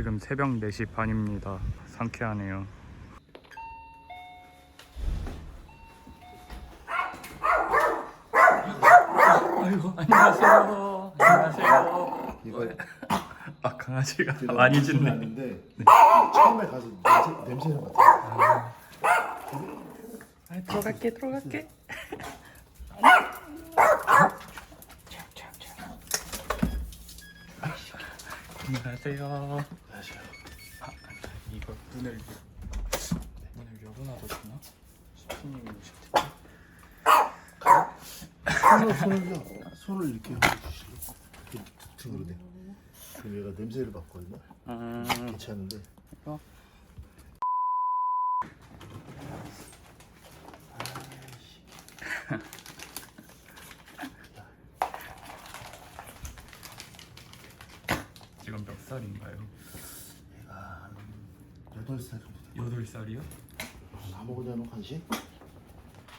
지금 새벽 4시 반입니다. 상쾌하네요. 아이고 안녕하세요. 안녕하세요. 이거 아 강아지가 많이 짖네. 는데 처음에 가서 냄새, 냄새는 맡아. 아, 들어갈게 들어갈게. 안녕하세요. 문을 문을? 스피님이 오실 텐데. 손을 손을요. 손을 이렇게 해주시고 이렇게 등으로 돼. 그럼 얘가 냄새를 맡거든요. 음, 괜찮은데. 이거? 지금 몇 살인가요? 얘가 한 여덟 살 정도 살이요? 아무거나 놓은 간식?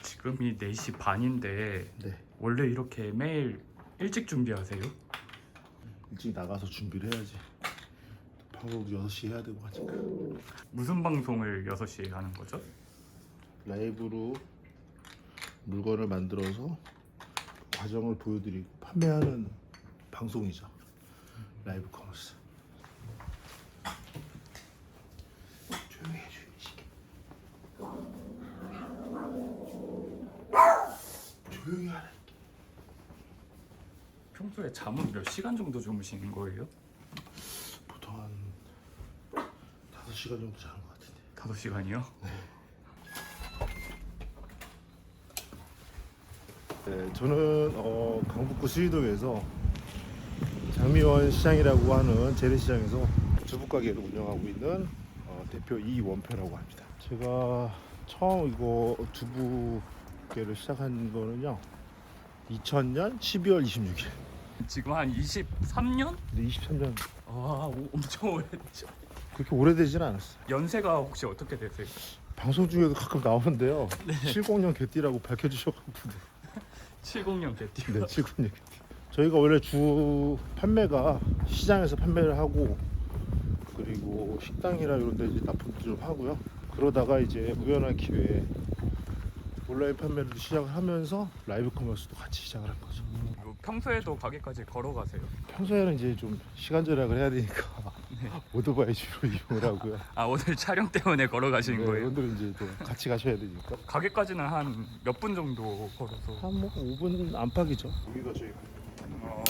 지금이 4시 반인데 네. 원래 이렇게 매일 일찍 준비하세요? 일찍 나가서 준비를 해야지. 방송 6시 해야 되고 하니까. 무슨 방송을 6시에 하는 거죠? 라이브로 물건을 만들어서 과정을 보여드리고 판매하는 방송이죠. 라이브 커머스. 조용히 해, 조용히 시켜. 조용히 하라. 평소에 잠은 몇 시간 정도 주무시는 거예요? 보통 한 5시간 정도 자는 것 같은데. 5시간이요? 네, 저는 어, 강북구 수리동에서 장미원 시장이라고 하는 재래시장에서 두부 가게를 운영하고 있는 어, 대표 이원표라고 합니다. 제가 처음 이거 두부 계를 시작한 거는요 2000년 12월 26일. 지금 한 23년? 근데 23년 아 오, 엄청 오래됐죠 그렇게 오래되지는 않았어요. 연세가 혹시 어떻게 되세요? 방송 중에도 가끔 나오는데요. 70년 개띠라고 밝혀주셔가지고 70년 개띠 네, 70년 개띠. 저희가 원래 주 판매가 시장에서 판매를 하고 그리고 식당이나 이런 데 이제 납품도 좀 하고요. 그러다가 이제 우연한 기회에 온라인 판매를 시작을 하면서 라이브 커머스도 같이 시작을 한 거죠. 평소에도 가게까지 걸어가세요? 평소에는 이제 좀 시간 절약을 해야 되니까 오토바이 주로 이용을 하고요. 아 오늘 촬영 때문에 걸어가시는 네, 거예요? 오늘은 이제 또 같이 가셔야 되니까 가게까지는 한 몇 분 정도 걸어서 한 뭐 5분 안팎이죠. 여기가 저희 어...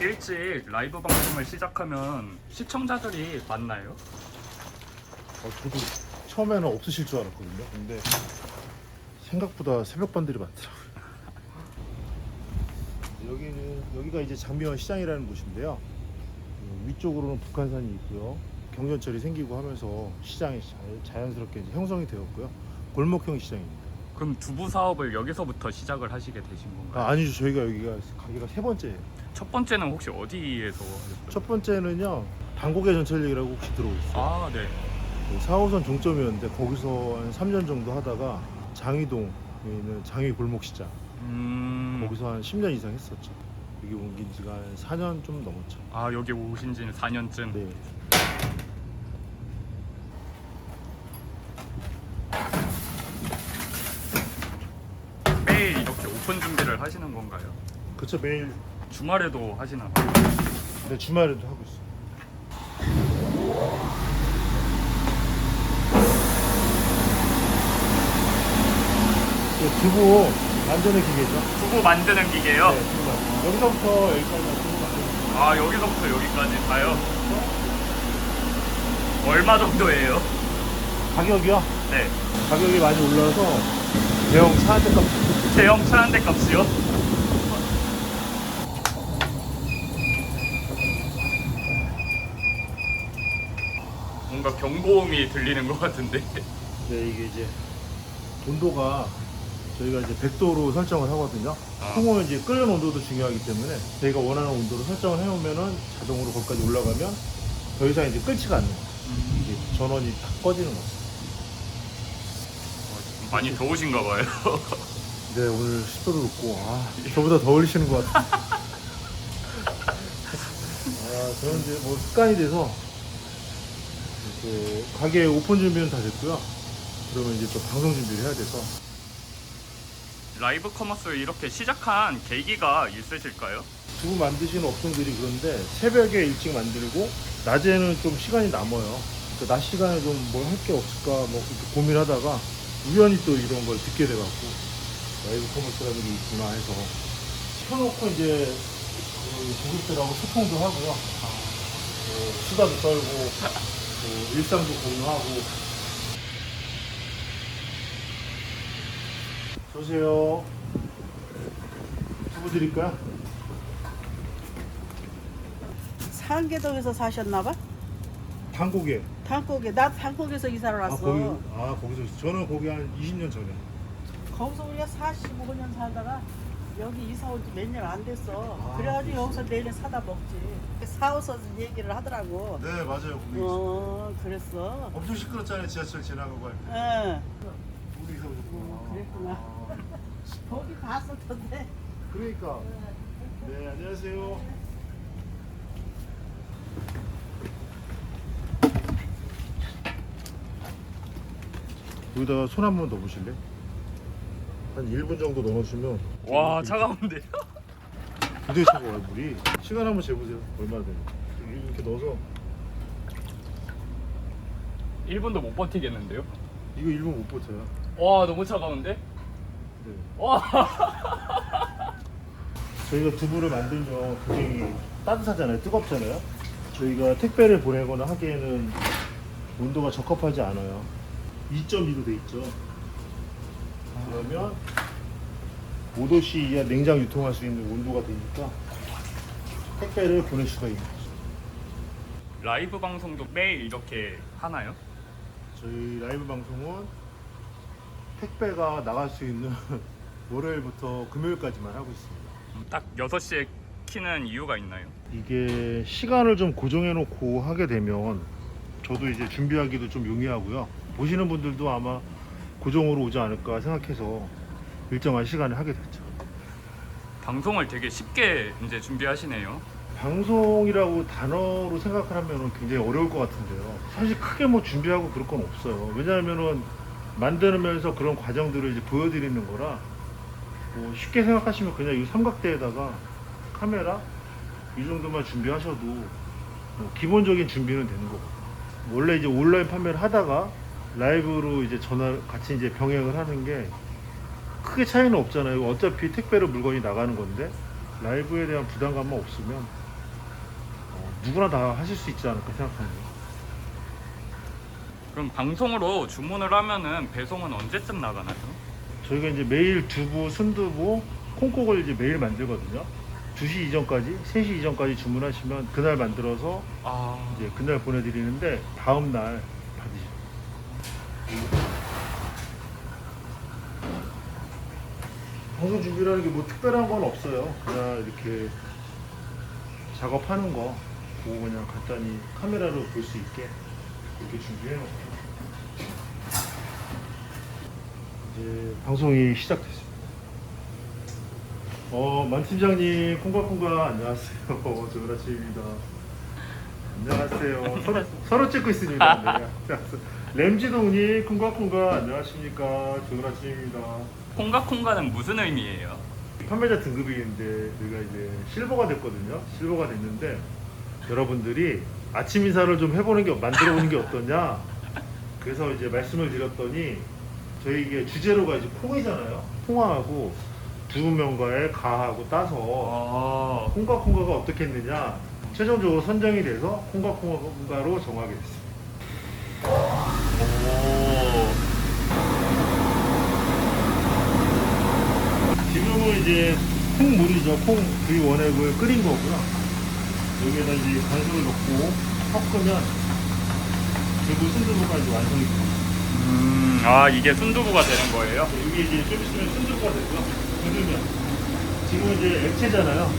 이렇게 일찍 라이브 방송을 시작하면 시청자들이 많나요? 어, 저도 처음에는 없으실 줄 알았거든요. 근데 생각보다 새벽반들이 많더라고요. 여기는 여기가 이제 장미원 시장이라는 곳인데요. 그 위쪽으로는 북한산이 있고요. 경전철이 생기고 하면서 시장이 자- 자연스럽게 이제 형성이 되었고요. 골목형 시장입니다. 그럼 두부 사업을 여기서부터 시작을 하시게 되신 건가요? 아, 아니죠. 저희가 여기가 가게가 세 번째예요. 첫 번째는 혹시 어디에서 하셨어요? 첫 번째는요. 당고개 전철역이라고 혹시 들어보셨어요? 아, 네. 4호선 종점이었는데 거기서 한 3년 정도 하다가 장위동에 있는 장위 골목시장 음. 거기서 한 10년 이상 했었죠. 여기 옮긴 지가 한 4년 좀 넘었죠. 아, 여기 오신 지는 4년쯤. 네. 매일 이렇게 오픈 준비를 하시는 건가요? 그쵸 매일 주말에도 하시나 봐요. 네, 주말에도 하고 있어요. 네, 두부 만드는 기계죠. 두부 만드는 기계요? 네, 두부 만드는. 여기서부터 여기까지 두부 만드는. 아, 여기서부터 여기까지 가요? 얼마 정도예요? 가격이요? 네. 가격이 많이 올라서 대형 차한대 값. 대형 차한대 값이요? 뭔가 경고음이 들리는 것 같은데. 네, 이게 이제 온도가 저희가 이제 100도로 설정을 하거든요. 아. 콩은 이제 끓는 온도도 중요하기 때문에 저희가 원하는 온도로 설정을 해놓으면은 자동으로 거기까지 올라가면 더 이상 이제 끓지가 않는 거예요. 이게 전원이 다 꺼지는 거죠. 어, 지금 많이 더우신가 봐요. 네 오늘 습도도 높고 아 저보다 더 어울리시는 것 같아요. 아 저는 이제 뭐 습관이 돼서 이제 가게 오픈 준비는 다 됐고요. 그러면 이제 또 방송 준비를 해야 돼서 라이브 커머스를 이렇게 시작한 계기가 있으실까요? 두부 만드시는 업종들이 그런데 새벽에 일찍 만들고 낮에는 좀 시간이 남아요. 그낮 시간에 좀 뭘 할 게 없을까 뭐 이렇게 고민하다가 우연히 또 이런 걸 듣게 돼갖고 라이브 커머스라는 게 있구나 해서 켜놓고 이제 그 고객들하고 소통도 하고요. 뭐 수다도 떨고 또 일상도 공유하고 저세요. 두부 드릴까요? 상계동에서 사셨나봐? 한국에 당곡에 나 당곡에서 이사를 아, 왔어. 거기, 아 거기서 저는 거기 한 20년 전에 거기서 우리가 45년 살다가 여기 이사 온 지 몇 년 안 됐어. 아, 그래가지고. 여기서 내내 사다 먹지. 사오서 얘기를 하더라고. 네 맞아요 거기 어, 그랬어. 엄청 시끄럽잖아요 지하철 지나가고 할 때. 응. 거기서 오셨구나 어, 그랬구나. 아, 거기 갔을 텐데. 그러니까 네 안녕하세요 여기다가 손 한 번 넣어보실래? 한 1분 정도 넣어주시면 와 차가운데요? 굉장히 차가워요 물이 시간 한번 재보세요 얼마나 되는지 이렇게 넣어서 1분도 못 버티겠는데요? 이거 1분 못 버텨요 와 너무 차가운데? 네. 와 저희가 두부를 만들면 굉장히 따뜻하잖아요. 뜨겁잖아요. 저희가 택배를 보내거나 하기에는 온도가 적합하지 않아요. 2.2도 돼 있죠. 그러면 5도씨 이하 냉장 유통할 수 있는 온도가 되니까 택배를 보낼 수가 있는 거죠. 라이브 방송도 매일 이렇게 하나요? 저희 라이브 방송은 택배가 나갈 수 있는 월요일부터 금요일까지만 하고 있습니다. 딱 6시에 키는 이유가 있나요? 이게 시간을 좀 고정해 놓고 하게 되면 저도 이제 준비하기도 좀 용이하고요. 보시는 분들도 아마 고정으로 오지 않을까 생각해서 일정한 시간에 하게 됐죠. 방송을 되게 쉽게 이제 준비하시네요. 방송이라고 단어로 생각을 하면 굉장히 어려울 것 같은데요. 사실 크게 뭐 준비하고 그럴 건 없어요. 왜냐하면은 만들면서 그런 과정들을 이제 보여드리는 거라 뭐 쉽게 생각하시면 그냥 이 삼각대에다가 카메라 이 정도만 준비하셔도 뭐 기본적인 준비는 되는 거고 원래 이제 온라인 판매를 하다가 라이브로 이제 전화 같이 이제 병행을 하는 게 크게 차이는 없잖아요. 어차피 택배로 물건이 나가는 건데 라이브에 대한 부담감만 없으면 어, 누구나 다 하실 수 있지 않을까 생각합니다. 그럼 방송으로 주문을 하면은 배송은 언제쯤 나가나요? 저희가 이제 매일 두부, 순두부, 콩국을 이제 매일 만들거든요. 2시 이전까지, 3시 이전까지 주문하시면 그날 만들어서 아 이제 그날 보내드리는데 다음 날. 방송 준비라는 게 뭐 특별한 건 없어요. 그냥 이렇게 작업하는 거 보고 그냥 간단히 카메라로 볼 수 있게 이렇게 준비해 놓고 이제 방송이 시작됐습니다. 어, 만 팀장님, 콩가콩가 안녕하세요. 조은 아침입니다. 안녕하세요. 서로, 서로 찍고 있습니다. 네. 램지동님, 콩가콩가 안녕하십니까. 조은 아침입니다. 콩가콩가는 무슨 의미예요? 판매자 등급인데 저희가 이제 실버가 됐거든요. 실버가 됐는데 여러분들이 아침 인사를 좀 해보는 게 만들어 보는 게 어떠냐. 그래서 이제 말씀을 드렸더니 저희 이게 주제로가 이제 콩이잖아요. 콩하고 두 명과의 가하고 따서 아 콩가콩가가 어떻게 했느냐 최종적으로 선정이 돼서 콩가콩가로 정하게 됐습니다. 오. 지금은 이제 콩물이죠. 콩그 원액을 끓인 거고요. 여기에다 이제 간수를 넣고 섞으면 두부 순두부가 이제 완성이 됩니다. 음, 아 이게 순두부가 되는 거예요? 여기 이제 좀 있으면 순두부가 되고요. 끓으면 지금 이제 액체잖아요.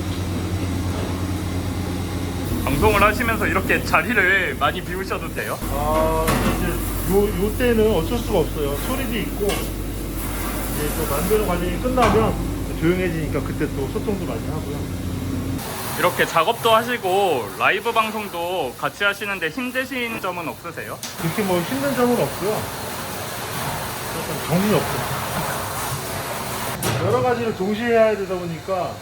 방송을 하시면서 이렇게 자리를 많이 비우셔도 돼요? 아 이제 요, 요 때는 어쩔 수가 없어요. 소리도 있고 이제 또 만드는 과정이 끝나면 조용해지니까 그때 또 소통도 많이 하고요. 이렇게 작업도 하시고 라이브 방송도 같이 하시는데 힘드신 점은 없으세요? 그렇게 뭐 힘든 점은 없고요. 약간 정신이 없죠. 여러 가지를 동시에 해야 되다 보니까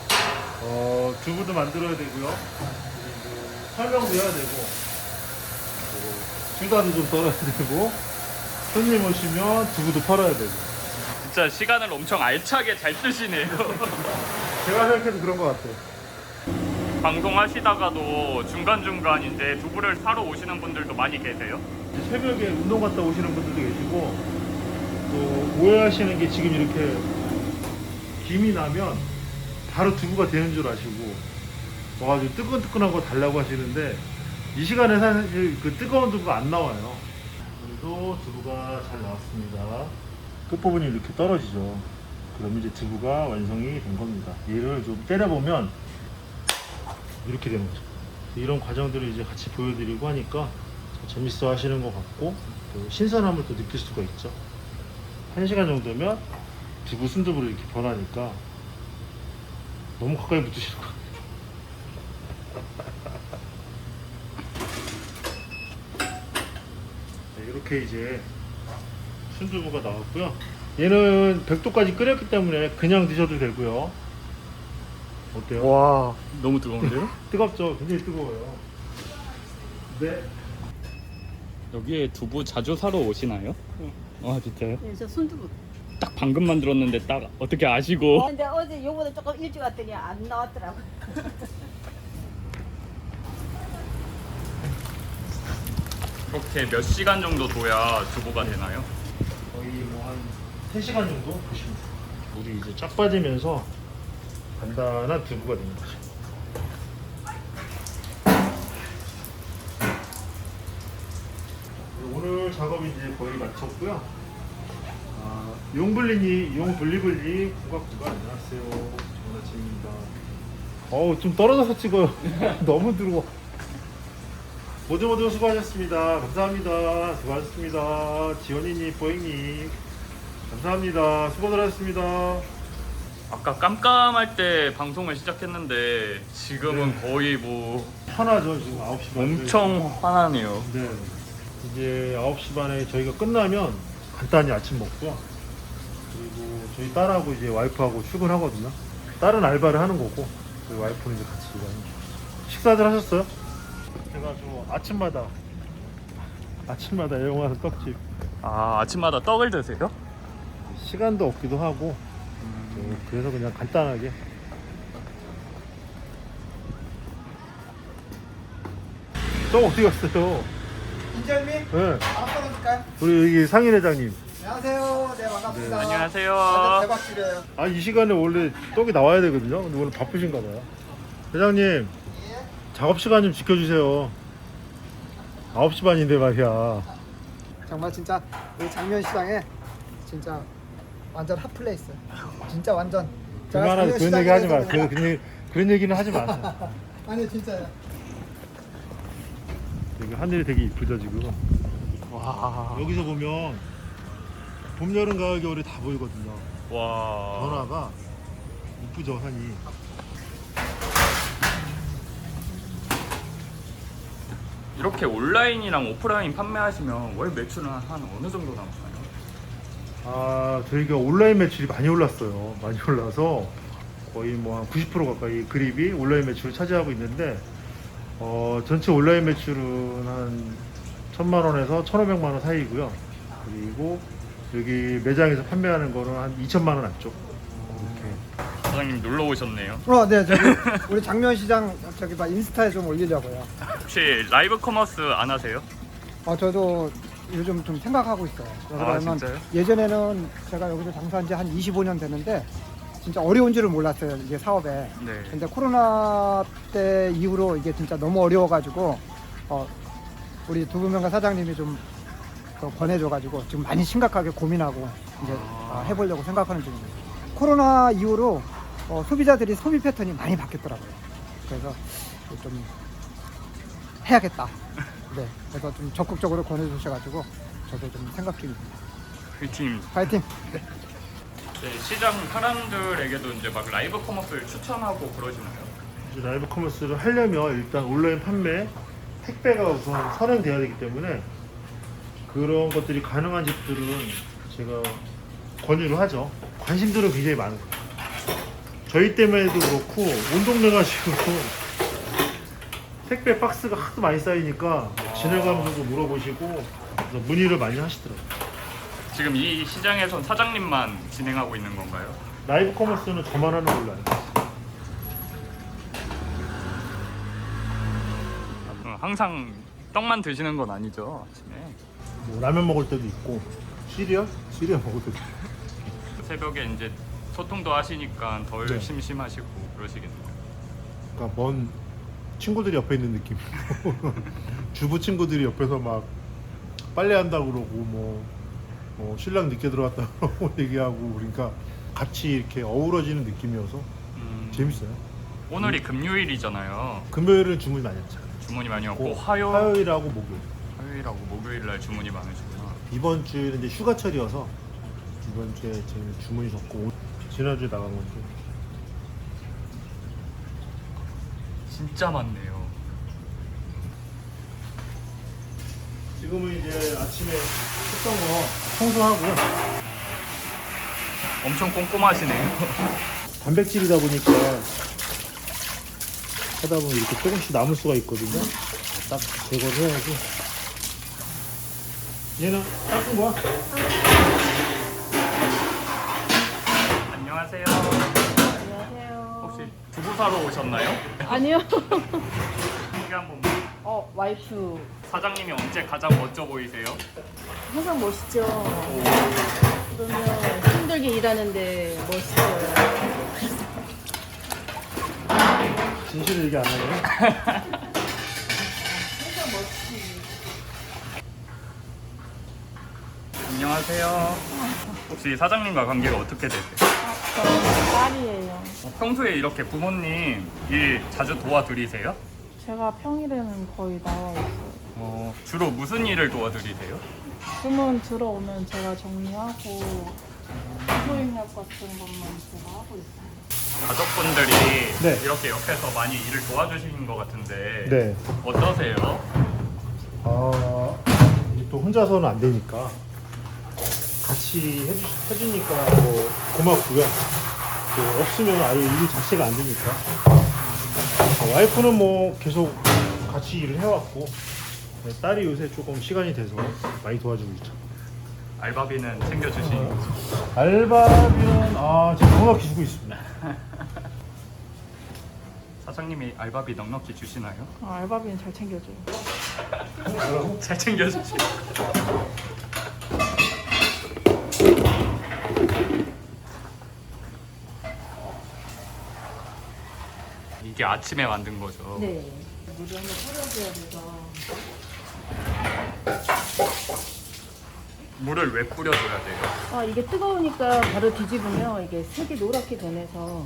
어, 두부도 만들어야 되고요. 설명도 해야 되고 뭐 수다도 좀 떨어야 되고 손님 오시면 두부도 팔아야 되고 진짜 시간을 엄청 알차게 잘 쓰시네요. 제가 생각해도 그런 것 같아요. 방송하시다가도 중간중간 이제 두부를 사러 오시는 분들도 많이 계세요. 새벽에 운동 갔다 오시는 분들도 계시고 또 오해하시는 게 지금 이렇게 김이 나면 바로 두부가 되는 줄 아시고 와가지고 뜨끈뜨끈한 거 달라고 하시는데 이 시간에 사실 그 뜨거운 두부가 안 나와요 그래도 두부가 잘 나왔습니다 끝부분이 이렇게 떨어지죠 그러면 이제 두부가 완성이 된 겁니다 얘를 좀 때려보면 이렇게 되는 거죠 이런 과정들을 이제 같이 보여드리고 하니까 재밌어 하시는 것 같고 또 신선함을 또 느낄 수가 있죠. 한 시간 정도면 두부 순두부로 이렇게 변하니까 너무 가까이 붙으시는 것 같아요. 네, 이렇게 이제 순두부가 나왔고요. 얘는 100도까지 끓였기 때문에 그냥 드셔도 되고요. 어때요? 와, 너무 뜨거운데요? 뜨겁죠? 굉장히 뜨거워요. 네. 여기에 두부 자주 사러 오시나요? 네. 아 진짜요? 네, 저 순두부. 딱 방금 만들었는데 딱 어떻게 아시고? 근데 어제 요거보다 조금 일찍 왔더니 안 나왔더라고. 그렇게 몇 시간 정도 둬야 두부가 되나요? 거의 뭐한 3시간 정도 보시면 돼요. 물이 이제 쫙 빠지면서 간단한 두부가 되는 거죠. 오늘 작업이 이제 거의 마쳤고요. 아, 용블리니, 용블리블리 국악부가 안녕하세요. 좋은 아침입니다. 어우, 좀 떨어져서 찍어요. 너무 들어와. 모두 모두 수고하셨습니다. 감사합니다. 수고하셨습니다. 지원이님, 보행님. 감사합니다. 수고들 하셨습니다. 아까 깜깜할 때 방송을 시작했는데 지금은 거의 뭐 편하죠, 지금 9시 반. 엄청 화나네요. 네. 이제 9시 반에 저희가 끝나면 간단히 아침 먹고요. 그리고 저희 딸하고 이제 와이프하고 출근하거든요. 딸은 알바를 하는 거고, 저희 와이프는 이제 같이 일하는 거죠. 식사들 하셨어요? 제가 저 아침마다, 아침마다 애용하는 떡집. 아 아침마다 떡을 드세요? 시간도 없기도 하고, 어, 그래서 그냥 간단하게. 떡 어디 갔어요? 인절미? 네. 하나 떨어질까요? 우리 여기 상인 회장님. 안녕하세요. 네, 반갑습니다. 완전 안녕하세요. 대박집이에요. 아 이 시간에 원래 떡이 나와야 되거든요. 근데 오늘 바쁘신가 봐요. 회장님 예. 작업 시간 좀 지켜주세요. 9시 반인데 말이야. 정말 진짜 우리 장면시장에 진짜 완전 핫플레이스. 진짜 완전. 제가 그만하세요. 그런 얘기 하지 장면시장에서 마세요. 그런, 얘기- 그런 얘기는 하지 마세요. 아니 진짜요. 여기 하늘이 되게 이쁘죠 지금. 와. 여기서 보면 봄, 여름, 가을, 겨울이 다 보이거든요. 와. 전화가 이쁘죠 산이. 이렇게 온라인이랑 오프라인 판매하시면 월 매출은 한 어느 정도 나오나요? 아 저희가 온라인 매출이 많이 올랐어요. 많이 올라서 거의 뭐 한 90% 가까이 그립이 온라인 매출을 차지하고 있는데 어, 전체 온라인 매출은 한 천만 원에서 천오백만 원 사이고요. 그리고 여기 매장에서 판매하는 거는 한 2천만 원 안쪽. 사장님 놀러 오셨네요. 어, 네 저기 우리 장면시장 저기 막 인스타에 좀 올리려고요. 혹시 라이브 커머스 안 하세요? 어, 저도 요즘 좀 생각하고 있어요. 아, 왜냐면 진짜요? 예전에는 제가 여기서 장사한 지 한 25년 됐는데 진짜 어려운 줄을 몰랐어요. 이게 사업에. 네. 근데 코로나 때 이후로 이게 진짜 너무 어려워가지고 어, 우리 두부명가 사장님이 좀 더 권해줘가지고 지금 많이 심각하게 고민하고 이제 아. 어, 해보려고 생각하는 중입니다. 코로나 이후로 어, 소비자들이 소비 패턴이 많이 바뀌었더라고요. 그래서 좀 해야겠다. 네, 그래서 좀 적극적으로 권해주셔가지고 저도 좀 생각 중입니다. 화이팅. 파이팅! 네, 시장 사람들에게도 이제 막 라이브 커머스를 추천하고 그러시나요? 이제 라이브 커머스를 하려면 일단 온라인 판매, 택배가 우선 선행돼야 되기 때문에 그런 것들이 가능한 집들은 제가 권유를 하죠. 관심들은 굉장히 많아요. 저희 때문에도 그렇고 온 동네가 지금 택배 박스가 하도 많이 쌓이니까 지나가면서도 물어보시고 그래서 문의를 많이 하시더라고요. 지금 이 시장에선 사장님만 진행하고 있는 건가요? 라이브 커머스는 저만 하는 걸로 알고 있어요. 어, 항상 떡만 드시는 건 아니죠 아침에 뭐 라면 먹을 때도 있고 시리얼? 시리얼 먹을 때도 있고 새벽에 이제 소통도 하시니까 덜 네. 심심하시고 그러시겠네요. 그러니까 먼 친구들이 옆에 있는 느낌. 주부 친구들이 옆에서 막 빨래한다 그러고 뭐, 뭐 신랑 늦게 들어왔다 그러고 얘기하고 그러니까 같이 이렇게 어우러지는 느낌이어서 음, 재밌어요. 오늘이 금요일이잖아요. 금요일은 주문이 많이 왔잖아요. 주문이 많이 왔고 그 화요 화요일하고 목요일. 화요일하고 목요일 날 주문이 많으시구나. 이번 주에는 이제 휴가철이어서 이번 주에 제일 주문이 적고 지난주에 나간 건데 진짜 많네요. 지금은 이제 아침에 했던 거 청소하고요. 엄청 꼼꼼하시네요. 단백질이다 보니까 하다 보면 이렇게 조금씩 남을 수가 있거든요. 딱 제거를 해야지. 얘는 닦은 거야? 안녕하세요. 사러 오셨나요? 아니요. 소개 한번. 어 와이프 사장님이 언제 가장 멋져 보이세요? 항상 멋있죠. 그러면 힘들게 일하는데 멋있어요. 진실을 얘기 안 하네. 안녕하세요. 혹시 사장님과 관계가 어떻게 되세요? 저는 딸이에요. 평소에 이렇게 부모님 일 자주 도와드리세요? 제가 평일에는 거의 나와 있어요. 어, 주로 무슨 일을 도와드리세요? 주문 들어오면 제가 정리하고 소인력 같은 것만 제가 하고 있어요. 가족분들이 네. 이렇게 옆에서 많이 일을 도와주시는 것 같은데 네. 어떠세요? 아, 또 혼자서는 안 되니까 같이 해주, 해주니까 뭐 고맙고요. 또 없으면 아예 일 자체가 안 되니까. 아, 와이프는 뭐 계속 같이 일을 해왔고 네, 딸이 요새 조금 시간이 돼서 많이 도와주고 있죠. 알바비는 챙겨주시고 알바비는 아 지금 넉넉히 주고 있습니다. 사장님이 알바비 넉넉히 주시나요? 아, 알바비는 잘 챙겨줘요. 잘 챙겨주시고 이게 아침에 만든 거죠? 네. 물을 한번 뿌려줘야 돼서. 물을 왜 뿌려줘야 돼요? 아 이게 뜨거우니까 바로 뒤집으면 이게 색이 노랗게 변해서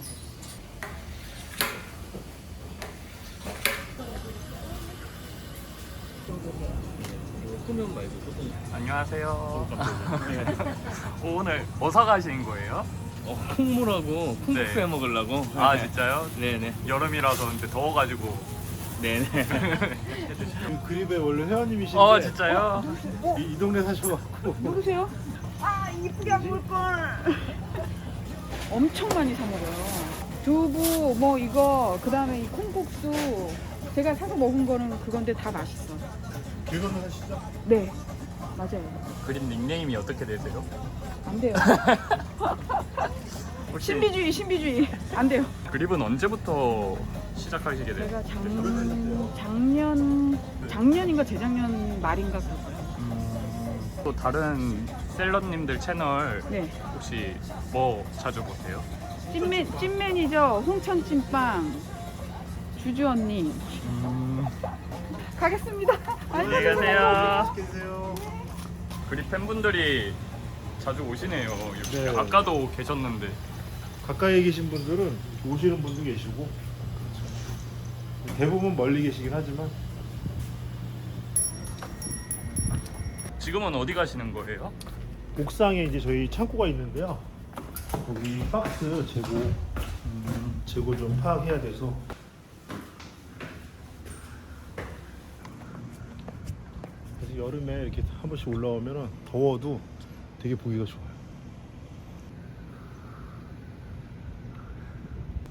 안녕하세요. 오늘 어사 가신 거예요? 어, 콩물하고 콩국수 네. 해 먹으려고. 아 진짜요? 네네. 여름이라서 근데 더워가지고. 네네. 그 그립의 원래 회원님이신데 어 진짜요? 이, 이 동네 사셔갖고 누구세요? 아, 이쁘게 안볼 걸. 엄청 많이 사 먹어요. 두부, 뭐 이거, 그 다음에 이 콩국수. 제가 사서 먹은 거는 그건데 다 맛있어. 길 건너 사시죠? 네, 맞아요. 그림 닉네임이 어떻게 되세요? 안 돼요. 혹시 신비주의, 신비주의. 안 돼요. 그립은 언제부터 시작하시게 돼요? 제가 작, 작년, 작년인가 재작년 말인가 그럴 거예요. 음, 또 다른 셀러님들 채널 네. 혹시 뭐 자주 보세요? 찐매, 찐매니저 홍천 찐빵 주주 언니 가겠습니다. 안녕히 가세요. 계세요. 그립 팬분들이 자주 오시네요. 네. 아까도 계셨는데 가까이 계신 분들은 오시는 분도 계시고 대부분 멀리 계시긴 하지만 지금은 어디 가시는 거예요? 옥상에 이제 저희 창고가 있는데요. 거기 박스 재고 음, 재고 좀 파악해야 돼서 그래서 여름에 이렇게 한 번씩 올라오면 더워도 되게 보기가 좋아요.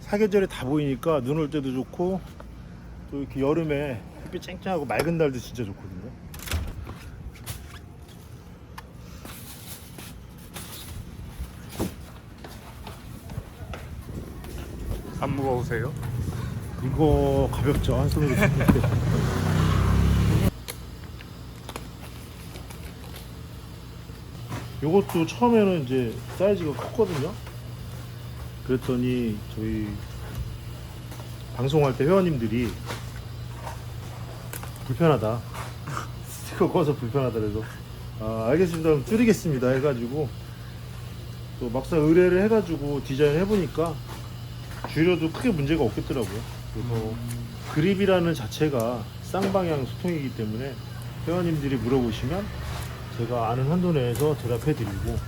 사계절에 다 보이니까 눈 올 때도 좋고 또 이렇게 여름에 햇빛 쨍쨍하고 맑은 날도 진짜 좋거든요. 안 무거우세요? 이거 가볍죠 한 손으로 요것도 처음에는 이제 사이즈가 컸거든요. 그랬더니 저희 방송할 때 회원님들이 불편하다. 스티커 꺼서 불편하다 그래서 아 알겠습니다. 그럼 줄이겠습니다 해가지고 또 막상 의뢰를 해가지고 디자인 해보니까 줄여도 크게 문제가 없겠더라고요. 그래서 그립이라는 자체가 쌍방향 소통이기 때문에 회원님들이 물어보시면 제가 아는 한도 내에서 대답해 드리고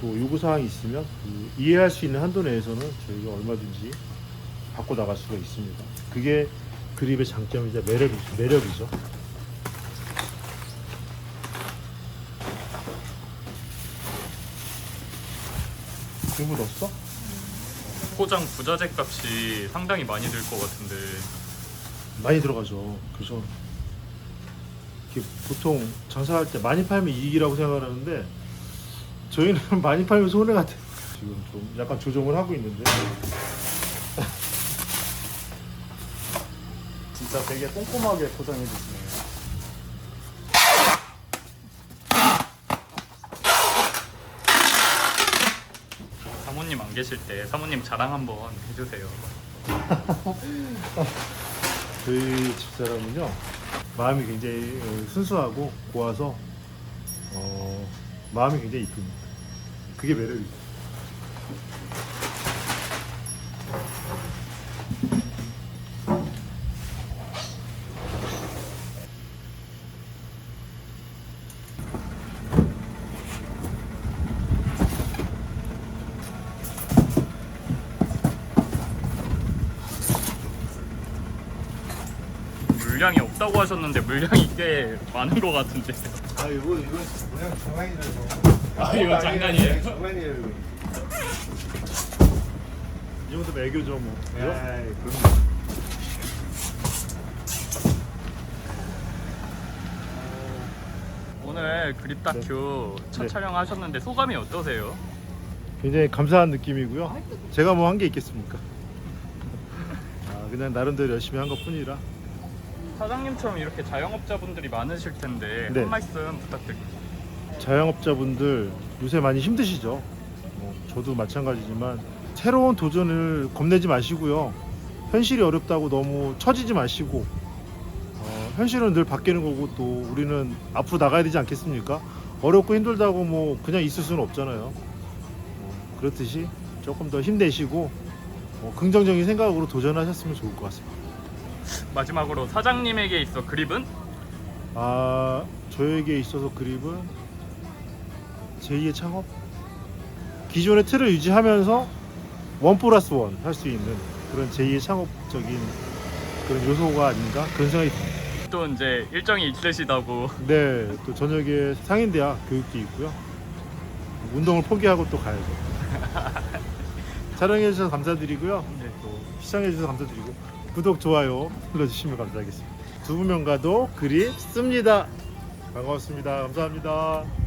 또 요구사항이 있으면 그 이해할 수 있는 한도 내에서는 저희가 얼마든지 바꿔 나갈 수가 있습니다. 그게 그립의 장점이자 매력이죠. 매력이죠. 그거 넣었어? 포장 부자재 값이 상당히 많이 들 것 같은데 많이 들어가죠. 그래서 이렇게 보통 장사할 때 많이 팔면 이익이라고 생각을 하는데 저희는 많이 팔면 손해 같아요. 지금 좀 약간 조정을 하고 있는데 진짜 되게 꼼꼼하게 포장해 주시네요. 사모님 안 계실 때 사모님 자랑 한번 해주세요. 저희 집사람은요 마음이 굉장히 어, 순수하고 고와서 어, 마음이 굉장히 이쁩니다. 그게 매력이죠. 물량이 없다고 하셨는데 물량이 꽤 많은 것 같은데. 아 이거 이거 그냥 장난이라서. 아 이거 장난이에요? 장난이에요 이거. 이 정도면 애교죠 뭐. 에이 그럼. 오늘 그립 다큐 첫 네. 촬영하셨는데 소감이 어떠세요? 굉장히 감사한 느낌이고요. 제가 뭐 한 게 있겠습니까? 아, 그냥 나름대로 열심히 한 것뿐이라 사장님처럼 이렇게 자영업자분들이 많으실 텐데 네. 한 말씀 부탁드립니다. 자영업자분들 요새 많이 힘드시죠? 뭐, 저도 마찬가지지만 새로운 도전을 겁내지 마시고요. 현실이 어렵다고 너무 처지지 마시고 어, 현실은 늘 바뀌는 거고 또 우리는 앞으로 나가야 되지 않겠습니까? 어렵고 힘들다고 뭐 그냥 있을 수는 없잖아요. 어, 그렇듯이 조금 더 힘내시고 어, 긍정적인 생각으로 도전하셨으면 좋을 것 같습니다. 마지막으로 사장님에게 있어 그립은 아 저에게 있어서 그립은 제2의 창업 기존의 틀을 유지하면서 원 플러스 원 할 수 있는 그런 제2의 창업적인 그런 요소가 아닌가 그런 생각이 듭니다. 또 이제 일정이 있으시다고 네, 또 저녁에 상인대학 교육도 있고요. 운동을 포기하고 또 가야죠. 촬영해 주셔서 감사드리고요. 네. 또 시청해 주셔서 감사드리고 구독 좋아요 눌러주시면 감사하겠습니다. 두 분명과도 그립 씁니다. 반갑습니다. 감사합니다.